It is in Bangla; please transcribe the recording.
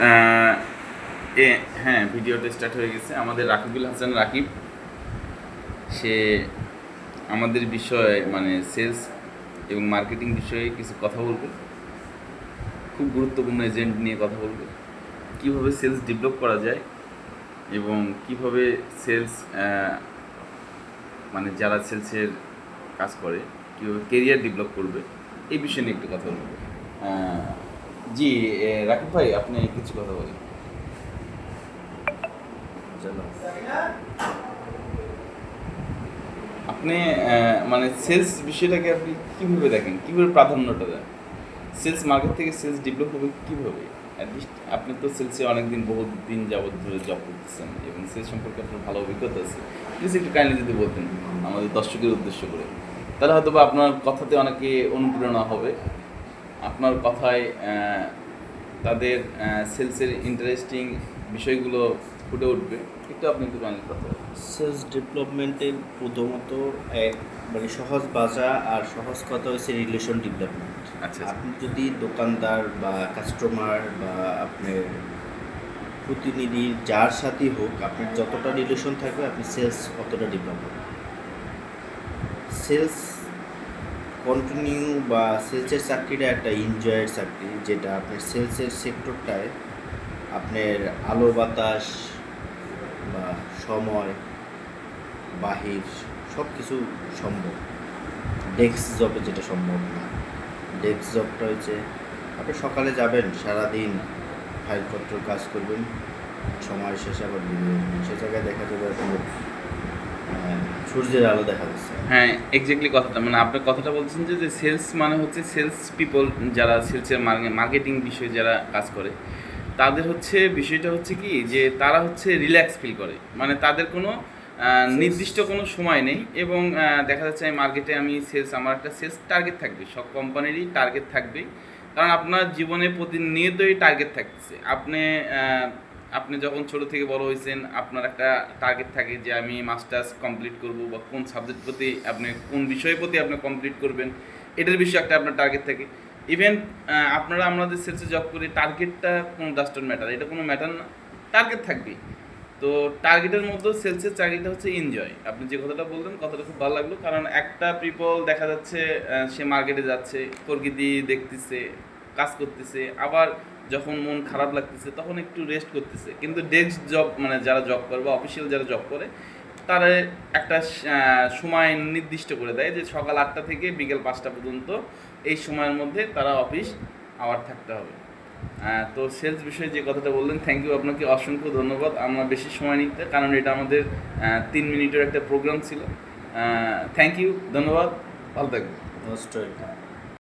এ হ্যাঁ ভিডিওটা স্টার্ট হয়ে গেছে। আমাদের রাকিবুল হাসান রাকিব, সে আমাদের বিষয়ে মানে সেলস এবং মার্কেটিং বিষয়ে কিছু কথা বলবে। খুব গুরুত্বপূর্ণ এজেন্ট নিয়ে কথা বলবে। কীভাবে সেলস ডেভেলপ করা যায় এবং কীভাবে সেলস মানে যারা সেলসের কাজ করে, কীভাবে কেরিয়ার ডেভেলপ করবে, এই বিষয়ে নিয়ে একটু কথা বলব। জি রাকিব ভাই, আপনি কিছু কথা বলেন। আপনি মানে সেলস বিষয়টাকে আপনি কীভাবে দেখেন? প্রাধান্যটা দেন? সেলস মার্কেট থেকে সেলস ডেভেলপ হবে আপনি তো সেলসে অনেক দিন বহু দিন যাবত ধরে জব করতেছেন এবং সেলস সম্পর্কে আপনার ভালো অভিজ্ঞতা আছে। প্লিজ একটু কাইন্ডলি যদি বলতেন, আমাদের দর্শকের উদ্দেশ্য করে। তাহলে হয়তো বা আপনার কথাতে অনেকে অনুপ্রেরণা হবে। আপনার কথায় তাদের সেলসের ইন্টারেস্টিং বিষয়গুলো ফুটে উঠবে। একটু আপনি একটু কাইন্ডলি কথা। সেলস ডেভেলপমেন্টের প্রথমত এক মানে সহজ ভাষা আর সহজ কথা হচ্ছে রিলেশন ডেভেলপমেন্ট আচ্ছা আচ্ছা। আপনি যদি দোকানদার বা কাস্টমার বা আপনার প্রতিনিধি যার সাথেই হোক আপনার যতটা রিলেশন থাকবে আপনি সেলস অতটা ডেভেলপ সেলস কন্টিনিউ বা সেলসের চাকরিটা একটা এনজয়ের চাকরি, যেটা আপনার সেলসের সেক্টরটায় আপনার আলো বাতাস বা সময়, বাহির সব কিছু সম্ভব ডেস্ক জবে যেটা সম্ভব না। ডেস্ক জবটা হচ্ছে আপনি সকালে যাবেন, সারাদিন ফাইলপত্র কাজ করবেন, সময় শেষে আবার সে জায়গায় দেখা যাবে আপনার সূর্যের আলো দেখা যাচ্ছে হ্যাঁ এক্স্যাক্টলি কথাটা। মানে আপনার কথাটা বলছেন যে সেলস মানে হচ্ছে সেলস পিপল যারা সেলসের মার্কেটিং বিষয়ে যারা কাজ করে তাদের হচ্ছে বিষয়টা হচ্ছে কি যে তারা হচ্ছে রিল্যাক্স ফিল করে। মানে তাদের কোনো নির্দিষ্ট কোনো সময় নেই এবং দেখা যাচ্ছে আমি মার্কেটে আমি সেলস আমার একটা সেলস টার্গেট থাকবে। সব কোম্পানিরই টার্গেট থাকবে কারণ আপনার জীবনে প্রতিনিয়তই টার্গেট থাকতেছে। আপনি আপনি যখন ছোট থেকে বড় হয়েছেন আপনার একটা টার্গেট থাকে যে আমি মাস্টার্স কমপ্লিট করব বা কোন সাবজেক্ট প্রতি আপনি, কোন বিষয়ের প্রতি আপনি কমপ্লিট করবেন, এটার বিষয়ে একটা আপনার টার্গেট থাকে। ইভেন আপনারা আমাদের সেলসে জব করি টার্গেটটা কোনো ডাস্টার ম্যাটার এটা কোনো ম্যাটার না। টার্গেট থাকবে তো টার্গেটের মধ্যে সেলসের চাকরিটা হচ্ছে এনজয় আপনি যে কথাটা বললেন, কথাটা খুব ভালো লাগল। কারণ একটা পিপল দেখা যাচ্ছে সে মার্কেটে যাচ্ছে, প্রকৃতি দেখতেছে, কাজ করতেছে। আবার যখন মন খারাপ লাগতেছে, তখন একটু রেস্ট করতেছে। কিন্তু ডেস্ক জব মানে যারা জব করে বা অফিসিয়াল যারা জব করে, তারা একটা সময় নির্দিষ্ট করে দেয় যে সকাল আটটা থেকে বিকেল পাঁচটা পর্যন্ত এই সময়ের মধ্যে তারা অফিস আওয়ার থাকতে হবে। তো সেলস বিষয়ে যে কথাটা বললেন থ্যাংক ইউ আপনাকে অসংখ্য ধন্যবাদ। আমরা বেশি সময় নিতে, কারণ এটা আমাদের তিন মিনিটের একটা প্রোগ্রাম ছিল। থ্যাংক ইউ ধন্যবাদ, ভালো থাকবেন।